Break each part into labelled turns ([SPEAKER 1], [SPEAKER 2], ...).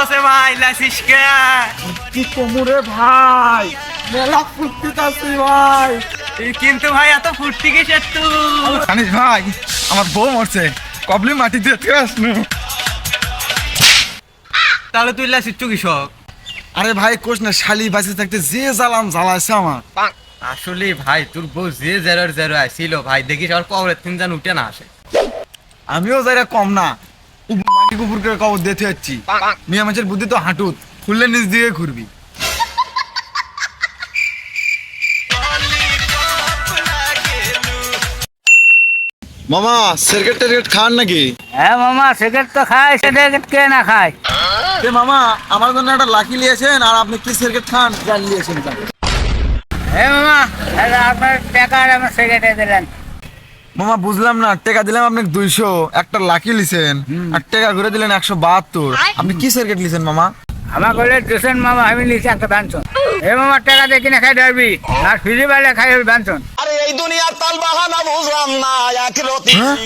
[SPEAKER 1] হচ্ছে ভাই লাসিস কে?
[SPEAKER 2] কি কোমরে ভাই? মেলা ফুর্তি কাছি ভাই।
[SPEAKER 1] কিন্তু ভাই এত ফুর্তি কিসের তুই?
[SPEAKER 2] জানিস ভাই আমার বউ মরছে। কবলি মাটি দিয়ে থেকে আসনু।
[SPEAKER 1] তাহলে তুই লাসিস চু কৃষক
[SPEAKER 2] আরে ভাই কোষ না শালি বাঁচে থাকতে যে জ্বালাম জ্বালাইছে আমার।
[SPEAKER 1] আসলে ভাই তোর বউ যে জেরোর জেরো আসছিল ভাই দেখিস আর কবরের তিন জান উঠে না আসে।
[SPEAKER 2] আমিও যাই কম না করে কবর দিতে যাচ্ছি। মিয়া মাছের বুদ্ধি তো হাঁটুত খুললে নিচ দিয়ে ঘুরবি। মামা সিগারেট টেরগেট খান নাকি?
[SPEAKER 3] হ্যাঁ মামা সিগারেট তো খায় সিগারেট কে না খায়?
[SPEAKER 2] এ মামা আমার জন্য একটা লাকি নিয়েছেন আর আপনি কি সিগারেট খান? জান নিয়েছেন
[SPEAKER 3] হ্যাঁ মামা আপনার টাকা আর আমার সিগারেটে দিলেন
[SPEAKER 2] মামা বুঝলাম না টাকা দিলাম আপনি দুইশো একটা লাকি লিছেন আর টেকা ঘুরে দিলেন একশো বাহাত্তর। আপনি কি সিগারেট লিছেন মামা?
[SPEAKER 3] আমার বলে টিউশন মামা আমি নিচে একটা বানছন এ মামা টাকা দিয়ে কিনে খাই ডারবি আর ফিরি বেলা খাই ওই বানছন
[SPEAKER 4] আরে এই দুনিয়ার তাল বাহানা বুঝলাম না একরতি
[SPEAKER 2] হ্যাঁ?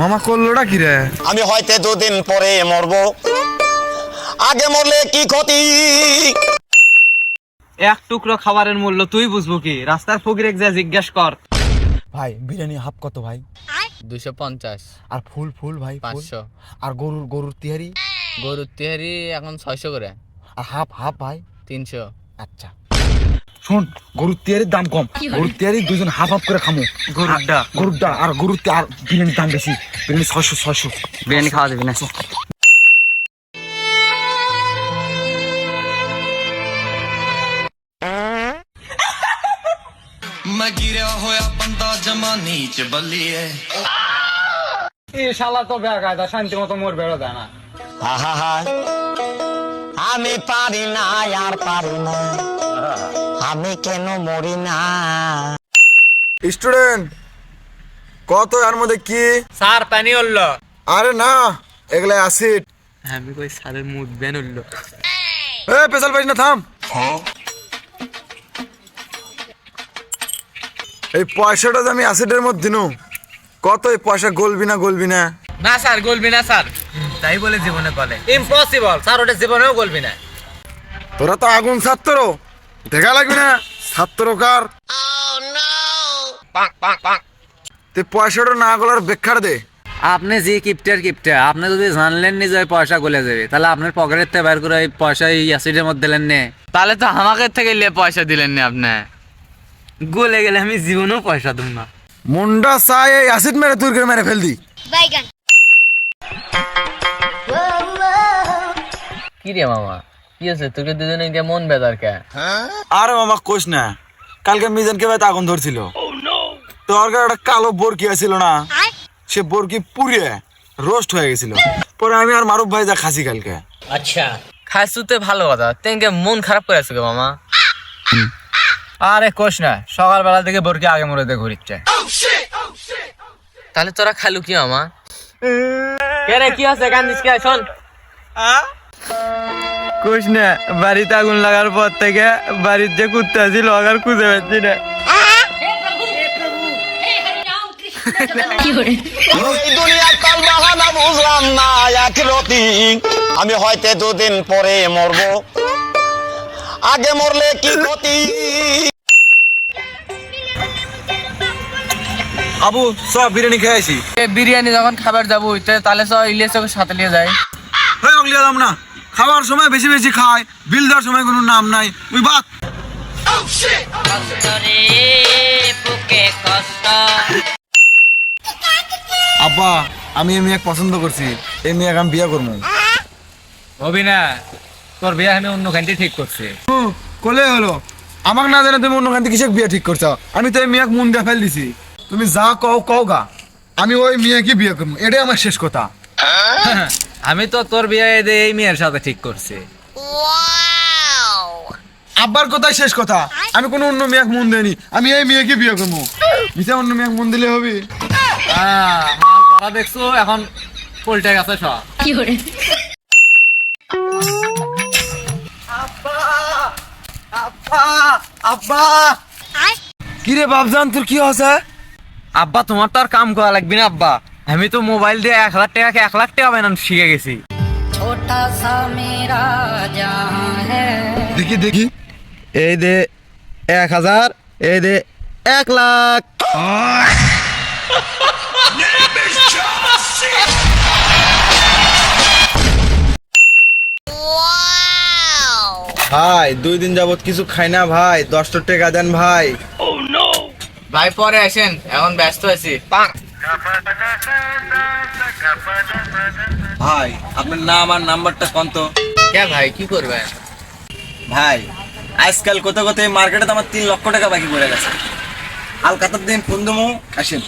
[SPEAKER 2] মামা করলোটা কি রে?
[SPEAKER 4] আমি হয়তো দুদিন পরে মরবো। আগে মরলে কি ক্ষতি?
[SPEAKER 1] এক টুকরো খাবারের মূল্য তুই বুঝব কি? রাস্তার ফকির যা জিজ্ঞেস কর।
[SPEAKER 2] ভাই বিরিয়ানি হাফ কত ভাই?
[SPEAKER 5] দুশো পঞ্চাশ।
[SPEAKER 2] আর ফুল ফুল ভাই
[SPEAKER 5] পাঁচশো।
[SPEAKER 2] আর গরুর গরুর তিহারি?
[SPEAKER 5] গরুর তেহারি এখন ছয়শো করে।
[SPEAKER 2] আর হাফ হাফ ভাই?
[SPEAKER 5] তিনশো।
[SPEAKER 2] আচ্ছা। শোন গরুর তিহারির দাম কম। গরুর তিহারি দুজন হাফ হাফ করে খামো।
[SPEAKER 1] গরুরটা
[SPEAKER 2] গরুরটা আর গরুর আর বিরিয়ানির দাম বেশি। বিরিয়ানি ছয়শো ছয়শো।
[SPEAKER 1] বিরিয়ানি খাওয়া যাবি না।
[SPEAKER 3] শান্তি মতো মোর বেরো দেয়
[SPEAKER 4] আমি পারি না আর পারি না। আমি কেন মরি না?
[SPEAKER 2] স্টুডেন্ট কত এর মধ্যে কি?
[SPEAKER 1] স্যার পানি হল।
[SPEAKER 2] আরে না এগুলা অ্যাসিড।
[SPEAKER 1] আমি কই স্যারের মুড বেন হল।
[SPEAKER 2] এ পেশাল পাইছ না থাম। হ্যাঁ। এই পয়সাটা যে আমি অ্যাসিডের মধ্যে নু কত এই পয়সা গলবি না গলবি না?
[SPEAKER 1] না স্যার গলবি না স্যার। তাই বলে জীবনে বলে ইম্পসিবল স্যার ওটা জীবনেও গলবি না।
[SPEAKER 2] তোরা তো আগুন ছাত্র দেখা লাগবে না ছাত্র কার? তুই পয়সাটা না গলার বেক্ষার দে।
[SPEAKER 3] আপনি যে কিপটার কিপটা আপনি যদি জানলেন নি যে পয়সা গলে যাবে তাহলে আপনার পকেটের থেকে বের করে ওই পয়সা এই অ্যাসিডের মধ্যে দিলেন নে।
[SPEAKER 5] তাহলে তো আমাকে থেকে পয়সা দিলেন না আপনি।
[SPEAKER 1] গলে গেলে আমি জীবনেও পয়সা দেব না।
[SPEAKER 2] মুন্ডা চাই এই অ্যাসিড মেরে তুই করে মেরে ফেল দি
[SPEAKER 6] বাইগান।
[SPEAKER 5] কি রে মামা? কি আছে তোকে দুজনে গিয়ে মন বেদার কে?
[SPEAKER 2] আরে মামা কোষ না। কালকে মিজানকে ভাই আগুন ধরছিল। তোর গায়ে একটা কালো বরকি আছিল না? সে বরকি পুড়িয়ে রোস্ট হয়ে গেছিল। পরে আমি আর মারুফ ভাই যা খাসি কালকে।
[SPEAKER 5] খাইছু তো ভালো কথা। তেনকে মন খারাপ করে আছে গে মামা?
[SPEAKER 3] আরে কোষ না সকালবেলা থেকে বরকে আগে মরে দিয়ে ঘুরিচ্ছে
[SPEAKER 5] তাহলে তোরা খালু কি মামা? কে রে কি আছে? কান্দিস কে? শোন।
[SPEAKER 1] না বাড়িতে আগুন লাগার পর থেকে বাড়ির যে কুত্তা ছিল আর খুঁজে পাচ্ছি না।
[SPEAKER 4] আমি হয়তো দুদিন পরে মরবো। আগে মরলে কি ক্ষতি?
[SPEAKER 2] আবু সব বিরিয়ানি খেয়েছি
[SPEAKER 5] বিরিয়ানি যখন খাবার যাব তাহলে সব ইলিয়াসকে সাথে নিয়ে যায়
[SPEAKER 2] হ্যাঁ ওগুলি দাম না। খাওয়ার সময় বেশি বেশি খায় বিল দেওয়ার সময় কোনো নাম নাই। ওই বাদ আব্বা আমি এই মেয়ে পছন্দ করছি। এই মেয়ে আমি বিয়ে করব।
[SPEAKER 3] হবি না। তোর বিয়ে আমি অন্য খানটি ঠিক করছি।
[SPEAKER 2] হুম, কোলে হলো। আমাকে না জানে তুমি অন্য খান কিসে বিয়ে ঠিক করছ? আমি তো এই মেয়েকে মন দিয়ে ফেল দিছি। তুমি যা কও কও গা। আমি ওই মেয়েকে বিয়ে করব। এটাই আমার শেষ কথা।
[SPEAKER 3] আমি তো তোর বিয়ে এই- এই মেয়ের সাথে ঠিক করছি।
[SPEAKER 2] আব্বার কথাই শেষ কথা। আমি কোনো অন্য মেয়েকে মন দেয়নি আমি এই মেয়েকে বিয়ে করব। মিশে অন্য মেয়েকে মন দিলে হবে।
[SPEAKER 3] হ্যাঁ, মাল করা দেখছ এখন পল্টে গেছে সব।
[SPEAKER 1] আব্বা।
[SPEAKER 2] কিরে বাবজান তোর কি হয়েছে?
[SPEAKER 1] আব্বা তোমার তো আর কাম করা লাগবে না আব্বা। আমি তো মোবাইল দিয়ে এক হাজার টাকা এক লাখ টাকা বানানো শিখে গেছি।
[SPEAKER 2] দেখি দেখি।
[SPEAKER 1] এই দে এক হাজার এই দে এক লাখ।
[SPEAKER 2] ভাই দুই দিন যাবত কিছু খাই না ভাই দশটা টাকা দেন ভাই।
[SPEAKER 5] ভাই পরে আসেন এখন ব্যস্ত আছি।
[SPEAKER 2] ভাই আপনার নাম আর নাম্বারটা কন তো
[SPEAKER 5] কে ভাই কি করবেন
[SPEAKER 2] ভাই আজকাল কোথা কোথায় মার্কেটে তো আমার তিন লক্ষ টাকা বাকি পড়ে গেছে। হালকাতার দিন ফোন দেবো আসেন।